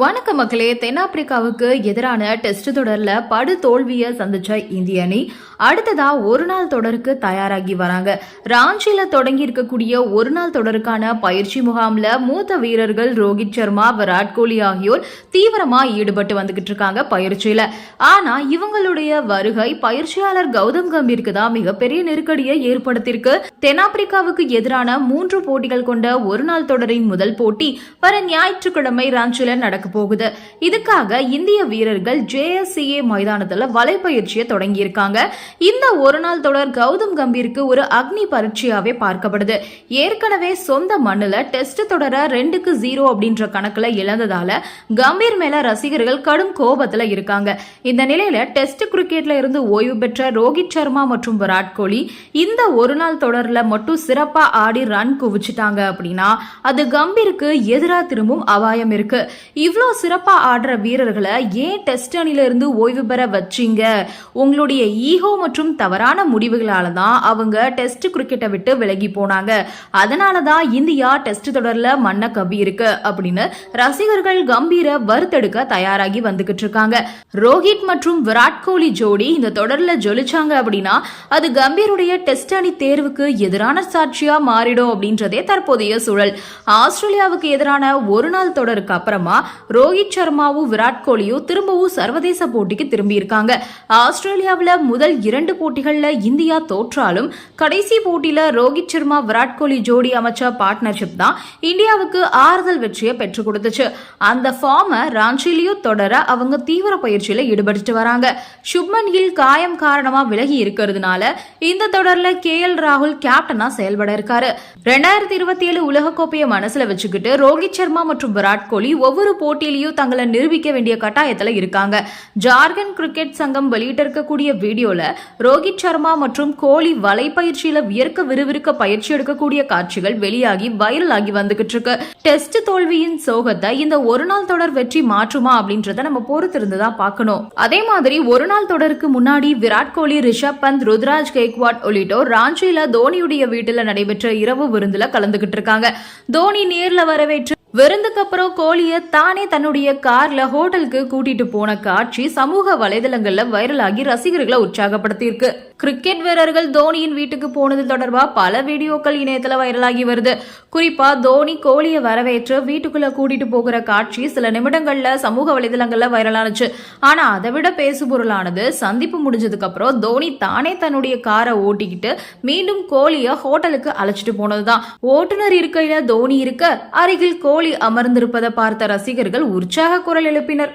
வணக்க மக்களே தென்னாப்பிரிக்காவுக்கு எதிரான டெஸ்ட் தொடரில் படு தோல்வியை சந்திச்ச இந்திய அணி அடுத்ததா ஒரு நாள் தொடருக்கு தயாராகி வராங்க. ராஞ்சியில தொடங்கி இருக்கக்கூடிய ஒரு நாள் தொடருக்கான பயிற்சி முகாம்ல மூத்த வீரர்கள் ரோஹித் சர்மா விராட் கோலி ஆகியோர் தீவிரமா ஈடுபட்டு வந்துகிட்டு இருக்காங்க பயிற்சியில. ஆனா இவங்களுடைய வருகை பயிற்சியாளர் கௌதம் கம்பீருக்கு தான் மிகப்பெரிய நெருக்கடியை ஏற்படுத்தியிருக்கு. தென்னாப்பிரிக்காவுக்கு எதிரான மூன்று போட்டிகள் கொண்ட ஒரு நாள் தொடரின் முதல் போட்டி வர ஞாயிற்றுக்கிழமை ராஞ்சியில நடக்க போகுது. இதுக்காக இந்திய வீரர்கள் ஜேஎஸ்சிஏ மைதானத்துல வலைப்பயிற்சியை தொடங்கி இருக்காங்க இந்த ஒரு நாள் தொடர் கௌதம் கம்பீருக்கு ஒரு அக்னி பரீட்சையாவே பார்க்கப்படுது. ஏற்கனவே சொந்த மண்ணுல டெஸ்ட் தொடர ரெண்டுக்கு ஜீரோ அப்படின்ற கணக்குல இழந்ததால கம்பீர் மேல ரசிகர்கள் கடும் கோபத்துல இருக்காங்க. இந்த நிலையில டெஸ்ட் கிரிக்கெட்ல இருந்து ஓய்வு பெற்ற ரோஹித் சர்மா மற்றும் விராட் கோலி இந்த ஒரு நாள் தொடர்ல மட்டும் சிறப்பா ஆடி ரன் குவிச்சிட்டாங்க அப்படின்னா அது கம்பீருக்கு எதிரா திரும்பும் அபாயம் இருக்கு. இவ்வளோ சிறப்பாக ஆடுற வீரர்களை ஏன் டெஸ்ட் அணிலிருந்து ஓய்வு பெற வச்சீங்க? உங்களுடைய ஈகோ மற்றும் தவறான முடிவுகளால தான் அவங்க டெஸ்ட் கிரிக்கெட்டை விட்டு விலகி போனாங்க. அதனால தான் இந்தியா டெஸ்ட் தொடரில் மண்ண கவி இருக்கு அப்படின்னு ரசிகர்கள் கம்பீர வறுத்தெடுக்க தயாராகி வந்துகிட்டு இருக்காங்க. ரோஹித் மற்றும் விராட் கோலி ஜோடி இந்த தொடரில் ஜொலிச்சாங்க அப்படின்னா அது கம்பீருடைய டெஸ்ட் அணி தேர்வுக்கு எதிரான சாட்சியா மாறிடும் அப்படின்றதே தற்போதைய சூழல். ஆஸ்திரேலியாவுக்கு எதிரான ஒரு நாள் தொடருக்கு அப்புறமா ரோஹித் சர்மாவும் விராட் கோலியும் திரும்பவும் சர்வதேச போட்டிக்கு திரும்பி இருக்காங்க ஆஸ்திரேலியாவில் முதல் இரண்டு போட்டிகளில் இந்தியா தோற்றாலும் கடைசி போட்டியில் ரோஹித் சர்மா விராட் கோலி ஜோடி அமைச்ச பார்ட்னர்ஷிப் தான் இந்தியாவுக்கு ஆறுதல் வெற்றியை பெற்றுக் கொடுத்துச்சு. அந்த ஃபார்மை ராஞ்சிலையும் தொடர அவங்க தீவிர பயிற்சியில் ஈடுபட்டு வராங்க. சுப்மன் கில் காயம் காரணமா விலகி இருக்கிறதுனால இந்த தொடர்ல கே எல் ராகுல் கேப்டனா செயல்பட இருக்காரு. ரெண்டாயிரத்தி இருபத்தி ஏழு உலகக்கோப்பையை மனசுல வச்சுக்கிட்டு ரோஹித் சர்மா மற்றும் விராட் கோலி ஒவ்வொரு போட்டி போட்டியிலையும் தங்களை நிரூபிக்க வேண்டிய கட்டாயத்தில் இருக்காங்க. ஜார்க்கண்ட் கிரிக்கெட் சங்கம் வெளியிட்டிருக்கக்கூடிய வீடியோல ரோஹித் சர்மா மற்றும் கோலி வலைப்பயிற்சியில வியர்க்க விறுவிறுக்க பயிற்சி எடுக்கக்கூடிய காட்சிகள் வெளியாகி வைரல் ஆகி வந்துகிட்டு இருக்கு. டெஸ்ட் தோல்வியின் சோகத்தை இந்த ஒரு நாள் தொடர் வெற்றி மாற்றுமா அப்படின்றத நம்ம பொறுத்திருந்து தான் பார்க்கணும். அதே மாதிரி ஒரு நாள் தொடருக்கு முன்னாடி விராட் கோலி ரிஷப் பந்த் ருத்ராஜ் கேக்வாட் உள்ளிட்டோர் ராஞ்சியில தோனியுடைய வீட்டில் நடைபெற்ற இரவு விருந்துல கலந்துகிட்டு இருக்காங்க. தோனி நேர்ல வரவேற்று விருந்துக்கு அப்புறம் கோழிய தானே தன்னுடைய கார்ல ஹோட்டலுக்கு கூட்டிட்டு போன காட்சி சமூக வலைதளங்கள்ல வைரலாகி ரசிகர்களை உற்சாகப்படுத்தியிருக்கு. கிரிக்கெட் வீரர்கள் தோனியின் வீட்டுக்கு போனது தொடர்பா பல வீடியோக்கள் இணையத்துல வைரலாகி வருது. குறிப்பா தோனி கோலியை வரவேற்று வீட்டுக்குள்ள கூட்டிட்டு போகிற காட்சி சில நிமிடங்கள்ல சமூக வலைதளங்கள்ல வைரலானுச்சு. ஆனா அதை விட பேசுபொருளானது சந்திப்பு முடிஞ்சதுக்கு அப்புறம் தோனி தானே தன்னுடைய காரை ஓட்டிக்கிட்டு மீண்டும் கோழியை ஹோட்டலுக்கு அழைச்சிட்டு போனதுதான். ஓட்டுநர் இருக்கையில தோனி இருக்க அருகில் கோழி அமர்ந்திருப்பதை பார்த்த ரசிகர்கள் உற்சாக குரல் எழுப்பினர்.